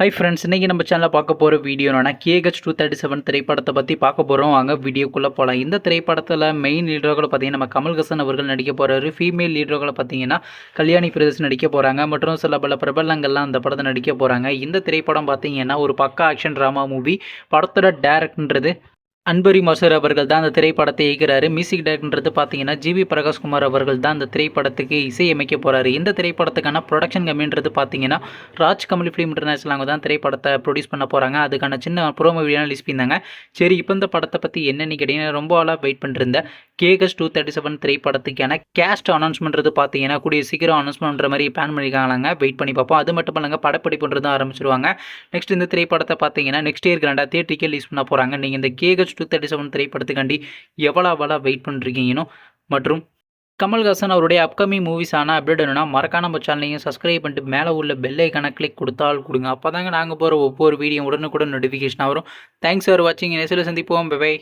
Hi friends இன்றைக்கி நம்ம சேனலில் பார்க்க போகிற வீடியோ என்னென்னா கேஹெச் டூ தேர்ட்டி செவன் திரைப்படத்தை பற்றி பார்க்க போகிறோம் வாங்க வீடியோக்குள்ளே போகலாம் இந்த திரைப்படத்தில் மெயின் லீடர்களை பார்த்தீங்கன்னா நம்ம கமல்ஹாசன் அவர்கள் நடிக்க போகிறாரு ஃபீமேல் லீடர்களை பார்த்தீங்கன்னா கல்யாணி பிரதேஷ் நடிக்க போகிறாங்க மற்றும் சில பல பிரபலங்கள்லாம் அந்த படத்தை நடிக்க போகிறாங்க இந்த திரைப்படம் பார்த்தீங்கன்னா ஒரு பக்கா ஆக்ஷன் ட்ராமா மூவி படத்தோட டேரக்ட்ன்றது அன்பரி மசூர் அவர்கள் தான் அந்த திரைப்படத்தை இயக்கிறாரு. மியூசிக் டைரக்டர்ன்றது பார்த்தீங்கன்னா ஜிவி பிரகாஷ்குமார் அவர்கள் தான் அந்த திரைப்படத்துக்கு இசையமைக்க போகிறாரு இந்த திரைப்படத்துக்கான ப்ரொடக்ஷன் கம்பெனின்றது பார்த்தீங்கன்னா ராஜ் கமல் ஃபிலிம் இன்டர்நேஷனல் அவங்க தான் திரைப்படத்தை ப்ரொடியூஸ் பண்ண போகிறாங்க அதுக்கான சின்ன ப்ரோமோ வீடியோ லிஸ்ட் பண்ணியிருந்தாங்க. சரி இப்போ இந்த படத்தை பற்றி என்னென்னு கேட்டிங்கன்னா ரொம்ப ஆளாக வெயிட் பண்ணிருந்த கேகஸ் டூ தேர்ட்டி செவன் திரைப்படத்துக்கான கேஸ்ட் அனௌன்ஸ்மெண்ட்றது பார்த்தீங்கன்னா கூடிய சீக்கிரம் அனௌன்ஸ்மெண்ட்ற பண்ணுற மாதிரி பிளான் பண்ணியிருக்காங்களாங்க. வெயிட் பண்ணி பார்ப்போம். அது மட்டும் இல்லைங்க படப்பிடிப்புன்றது ஆரம்பிச்சிருவாங்க. நெக்ஸ்ட் இந்த திரைப்படத்தை பார்த்தீங்கன்னா நெக்ஸ்ட் இயர் கிராண்டாக தேட்டருக்கே ரிலீஸ் பண்ண போகிறாங்க நீங்கள் இந்த கேகஸ் டூ தேர்ட்டி செவன் திரைப்படத்துக்காண்டி எவ்வளோ அவ்வளோ வெயிட் பண்ணிருக்கீங்கன்னு மற்றும் கமல்ஹாசன் அவருடைய அப்கமிங் மூவிஸான அப்டேட் வேணும்னா மறக்காம நம்ம சேனலையும் சப்ஸ்கிரைப் பண்ணிட்டு மேலே உள்ள பெல்லை ஐக்கான கிளிக் கொடுத்தால் கொடுங்க. அப்போ தாங்க நாங்கள் போகிற ஒவ்வொரு வீடியோ உடனுக்குடன் நோட்டிஃபிகேஷன் வரும். தேங்க்ஸ் ஃபார் வாட்சிங் நெசில் சந்திப்போம். பை